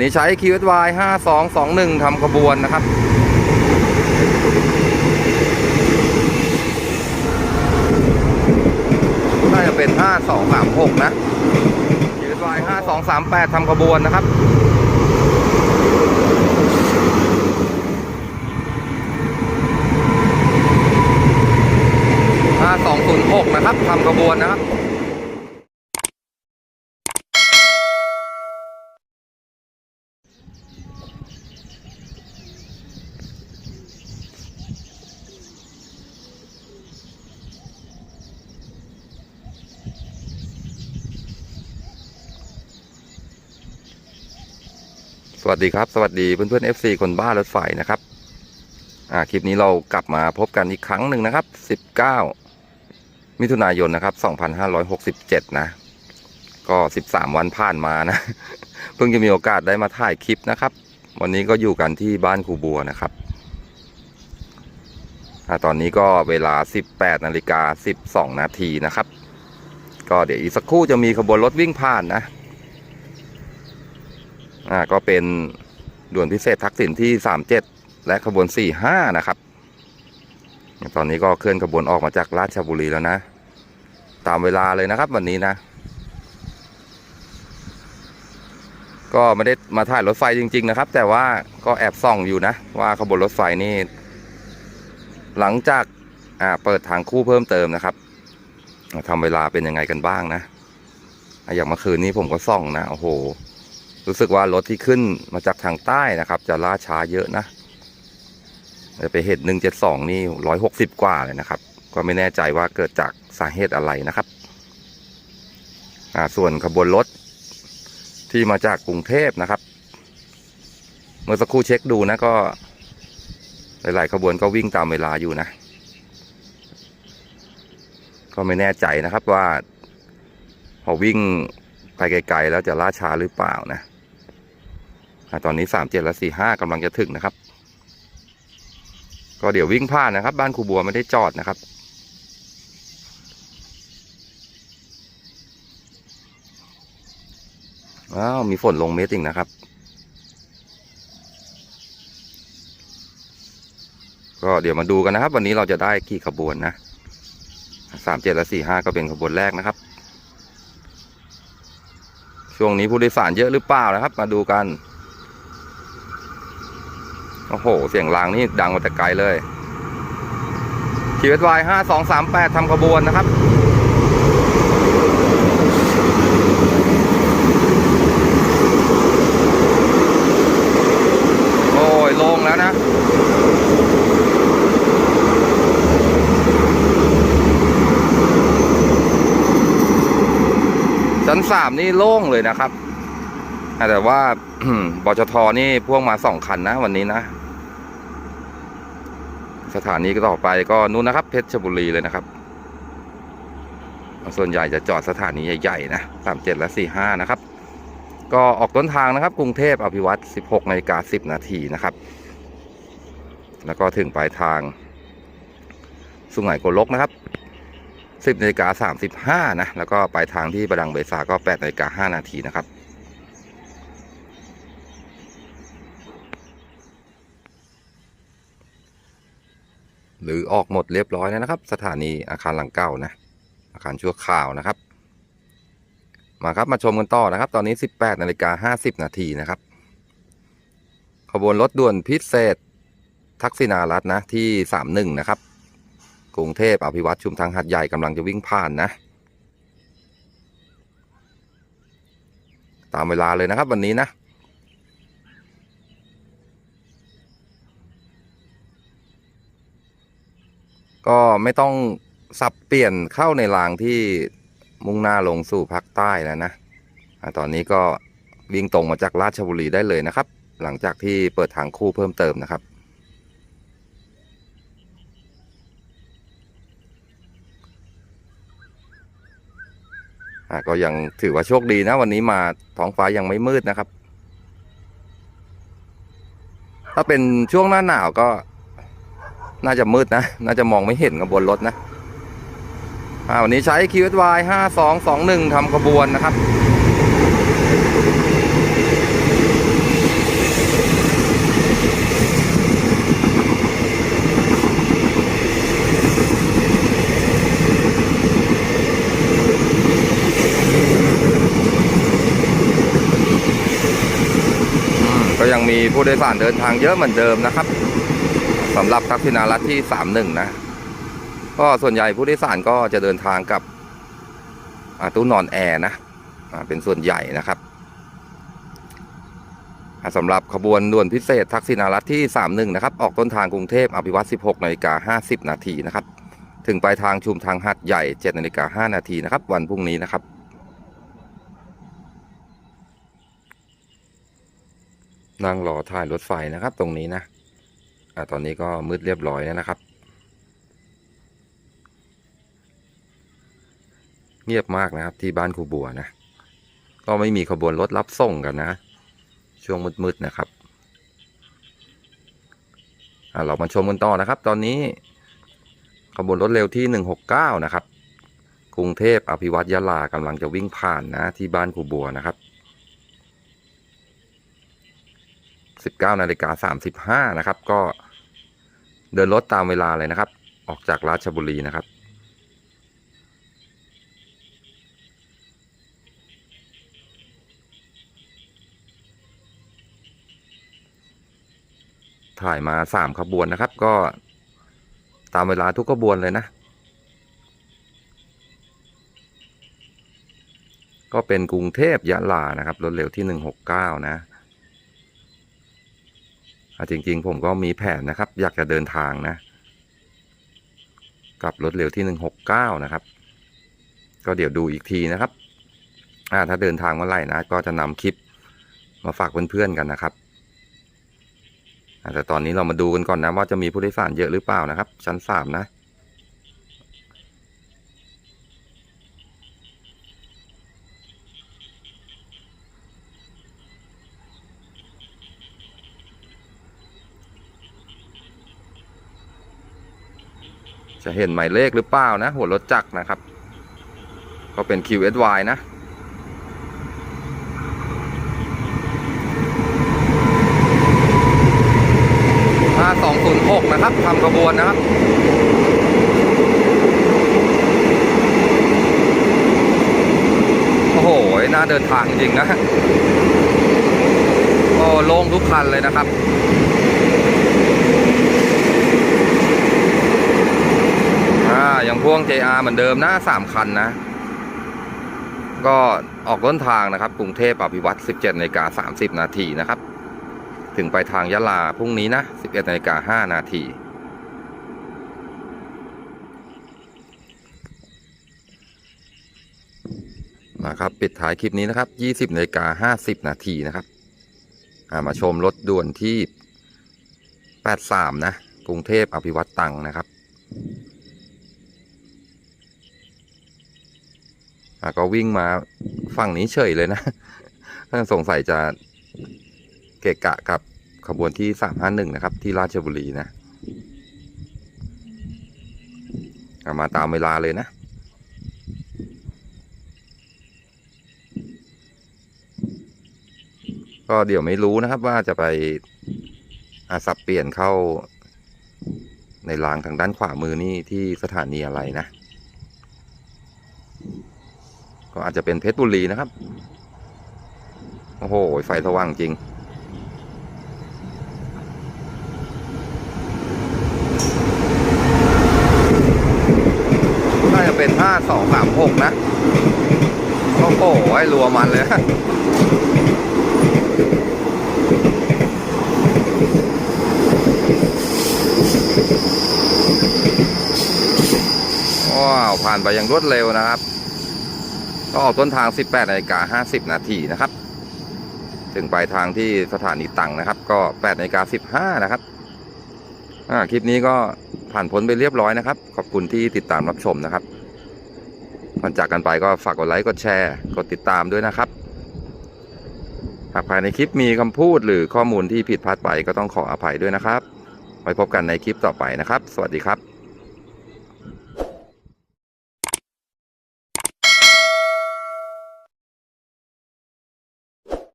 นี่ใช้ QSY 5221ทำขบวนนะครับ น่าจะเป็น 5236 นะ QSY 5238ทำขบวนนะครับ5206นะครับทำขบวนนะครับ วัสดีครับ สวัสดีเพื่อนๆ FC คนบ้ารถไฟนะครับ อ่าคลิปนี้เรากลับมาพบกันอีกครั้งหนึ่งนะครับ 19 มิถุนายนนะครับ 2567 นะ ก็ 13 วันผ่านมานะ เพิ่งจะมีโอกาสได้มาถ่ายคลิปนะครับ วันนี้ก็อยู่กันที่บ้านครูบัวนะครับอ่าตอนนี้ก็เวลา 18นาฬิกา12 นาทีนะครับ ก็เดี๋ยวอีกสักครู่จะมีขบวนรถวิ่งผ่านนะ อ่าก็เป็นด่วนพิเศษทักษิณที่ 37 และขบวน 45 นะครับ ตอนนี้ก็เคลื่อนขบวนออกมาจากราชบุรีแล้วนะ ตามเวลาเลยนะครับวันนี้นะ ก็ไม่ได้มาถ่ายรถไฟจริง ๆ นะครับ แต่ว่าก็แอบส่องอยู่นะ ว่าขบวนรถไฟนี่ หลังจากอ่าเปิดทางคู่เพิ่มเติมนะครับทำเวลาเป็นยังไงกันบ้างนะอะอย่างเมื่อคืนนี้ผมก็ส่องนะโอ้โห รู้สึกว่ารถที่ขึ้นมาจากทางใต้นะครับ จะล่าช้าเยอะนะแต่ไปเห็นหนึ่งเจ็ดสองนี่ร้อยหกสิบกว่าเลยนะครับ ก็ไม่แน่ใจว่าเกิดจากสาเหตุอะไรนะครับอ่าส่วนขบวนรถที่มาจากกรุงเทพนะครับ เมื่อสักครู่เช็คดูนะก็ หลาย ๆ ขบวนก็วิ่งตามเวลาอยู่นะ ก็ไม่แน่ใจนะครับว่าพอวิ่งไปไกล ๆ แล้วจะล่าช้าหรือเปล่านะ ตอนนี้สามเจ็ดและสี่ห้ากำลังจะถึงนะครับ ก็เดี๋ยววิ่งผ่านนะครับ บ้านครูบัวไม่ได้จอดนะครับ ว้าว มีฝนลงเม็ดจริงนะครับ ก็เดี๋ยวมาดูกันนะครับ วันนี้เราจะได้กี่ขบวนนะสามเจ็ดและสี่ห้าก็เป็นขบวนแรกนะครับ ช่วงนี้ผู้โดยสารเยอะหรือเปล่านะครับ มาดูกัน โอ้โห เสียงรางนี่ดังมาแต่ไกลเลยชีวิตวายห้าสองสามแปดทำขบวนนะครับโอ้ยลงแล้วนะชั้นสามนี่โล่งเลยนะครับ แต่ว่าบจทนี่พ่วงมาสองคันนะวันนี้นะ สถานีก็ต่อไปก็นู้นนะครับเพชรบุรีเลยนะครับ ส่วนใหญ่จะจอดสถานีใหญ่ๆนะสามเจ็ดและสี่ห้านะครับ ก็ออกต้นทางนะครับ กรุงเทพอภิวัตสิบหกนาฬิกาสิบนาทีนะครับ แล้วก็ถึงปลายทาง สุไหงโกลกนะครับสิบนาฬิกาสามสิบห้านะ แล้วก็ปลายทางที่ประดังเบซาก็แปดนาฬิกาห้านาทีนะครับ หรือออกหมดเรียบร้อยแล้วนะครับ สถานีอาคารหลังเก่านะ อาคารชั่วคราวนะครับ มาครับมาชมกันต่อนะครับ ตอนนี้สิบแปดนาฬิกาห้าสิบนาทีนะครับ ขบวนรถด่วนพิเศษ ทักษิณารัตน์นะที่สามหนึ่งนะครับ กรุงเทพอภิวัตชุมทางหัดใหญ่กำลังจะวิ่งผ่านนะตามเวลาเลยนะครับวันนี้นะ ก็ไม่ต้องสับเปลี่ยนเข้าในรางที่มุ่งหน้าลงสู่ภาคใต้แล้วนะตอนนี้ก็วิ่งตรงมาจากราชบุรีได้เลยนะครับ หลังจากที่เปิดทางคู่เพิ่มเติมนะครับ ก็ยังถือว่าโชคดีนะ วันนี้มาท้องฟ้ายังไม่มืดนะครับ ถ้าเป็นช่วงหน้าหนาวก็ น่าจะมืดนะ น่าจะมองไม่เห็นกับบนรถนะวันนี้ใช้ QSY 5221ทำขบวนนะครับก็ยังมีผู้โดยสารเดินทางเยอะเหมือนเดิมนะครับ สำหรับทักษิณารัฐที่สามหนึ่งนะ ก็ส่วนใหญ่ผู้โดยสารก็จะเดินทางกับอาตู้นอนแอร์นะเป็นส่วนใหญ่นะครับสำหรับขบวนด่วนพิเศษทักษิณารัฐที่สามหนึ่งนะครับ ออกต้นทางกรุงเทพอภิวัตสิบหกนาฬิกาห้าสิบนาทีนะครับ ถึงปลายทางชุมทางหัดใหญ่เจ็ดนาฬิกาห้านาทีนะครับ วันพรุ่งนี้นะครับนั่งรอถ่ายรถไฟนะครับตรงนี้นะ อ่าตอนนี้ก็มืดเรียบร้อยแล้วนะครับ เงียบมากนะครับที่บ้านครูบัวนะ ก็ไม่มีขบวนรถรับส่งกันนะ ช่วงมืดๆนะครับอ่าเรามาชมกันต่อนะครับ ตอนนี้ขบวนรถเร็วที่หนึ่งหกเก้านะครับ กรุงเทพอภิวัตยะลากำลังจะวิ่งผ่านนะที่บ้านครูบัวนะครับ 19นาฬิกา35 นะครับ ก็ เดินรถตามเวลาเลยนะครับ ออกจากราชบุรีนะครับ ถ่ายมาสามขบวนนะครับ ก็ตามเวลาทุกขบวนเลยนะ ก็เป็นกรุงเทพยะลานะครับรถเร็วที่หนึ่งหกเก้านะ จริง ๆ ผมก็มีแผนนะครับ อยากจะเดินทางนะกับรถเร็วที่หนึ่งหกเก้านะครับ ก็เดี๋ยวดูอีกทีนะครับอ่าถ้าเดินทางเมื่อไหร่นะ ก็จะนำคลิปมาฝากเพื่อนๆกันนะครับแต่ตอนนี้เรามาดูกันก่อนนะว่าจะมีผู้โดยสารเยอะหรือเปล่านะครับ ชั้นสามนะ จะเห็นหมายเลขหรือเปล่านะ หัวรถจักรนะครับ ก็เป็น QSY นะ5206นหกนะครับทำขบวนนะครับโอ้โหน่าเดินทางจริงนะโอ้โล่งทุกคันเลยนะครับ อ่าอย่าง พ่วง JR เหมือนเดิมนะสามคันนะ ก็ออกต้นทางนะครับ กรุงเทพอภิวัต17นาฬิกา30 นาทีนะครับ ถึงไปทางยะลาพรุ่งนี้นะ 11นาฬิกา5นาทีนะครับปิดท้ายคลิปนี้นะครับ 20นาฬิกา50 นาทีนะครับามาชมรถด่วนที่ 83 นะ กรุงเทพอภิวัตตังนะครับ อะก็ วิ่งมาฝั่งนี้เฉยเลยนะสงสัยจะเกะกะกับขบวนที่สามห้าหนึ่งนะครับ ที่ราชบุรีนะอะมาตามเวลาเลยนะ ก็เดี๋ยวไม่รู้นะครับว่าจะไปอาสับเปลี่ยนเข้าในรางทางด้านขวามือนี่ที่สถานีอะไรนะ ก็อาจจะเป็นเพชรบุรีนะครับ โอ้โห ไฟสว่างจริง น่าจะเป็นห้าสองสามหกนะ โอ้โห ไอ้รัวมันเลยว้าว ผ่านไปอย่างรวดเร็วนะครับ ก็ออกต้นทาง 18นาฬิกา50 นาทีนะครับ ถึงปลายทางที่สถานีตังนะครับ ก็8นาฬิกา15 นะครับคลิปนี้ก็ผ่านพ้นไปเรียบร้อยนะครับ ขอบคุณที่ติดตามรับชมนะครับก่อนจากกันไปก็ฝากกดไลค์กดแชร์กดติดตามด้วยนะครับ หากภายในคลิปมีคำพูดหรือข้อมูลที่ผิดพลาดไปก็ต้องขออภัยด้วยนะครับ ไว้พบกันในคลิปต่อไปนะครับ สวัสดีครับ